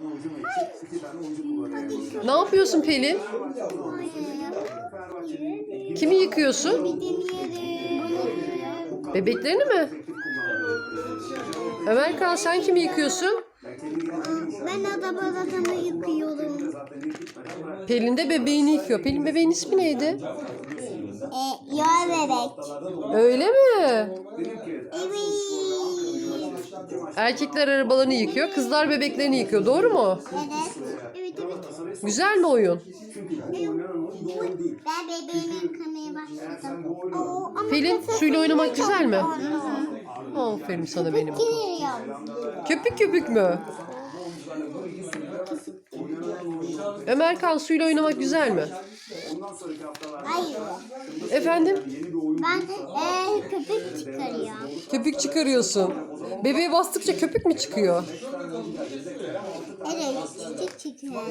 Ana. İki tane. Ne yapıyorsun Pelin? Kimi yıkıyorsun? Bebeklerini mi? Ömer Kağan sen kimi yıkıyorsun? Ben arabalarımı yıkıyorum. Pelin de bebeğini yıkıyor. Pelin bebeğin ismi neydi? E, yağ bebek. Öyle mi? Evet. Erkekler arabalarını yıkıyor, kızlar bebeklerini yıkıyor. Doğru mu? Evet. Evet evet. Güzel mi oyun? Ben bebeğimi yıkamaya başladım. Oo, ama Pelin suyla oynamak güzel mi? oldu. Aferin sana benim. Giriyorum. Köpük köpük mü? Ömer Kan suyla oynamak güzel mi? Hayır. Efendim? Ben e, köpek çıkarıyorum. Köpük çıkarıyorsun. Bebeğe bastıkça köpük mü çıkıyor? Evet, çiçek çıkıyor.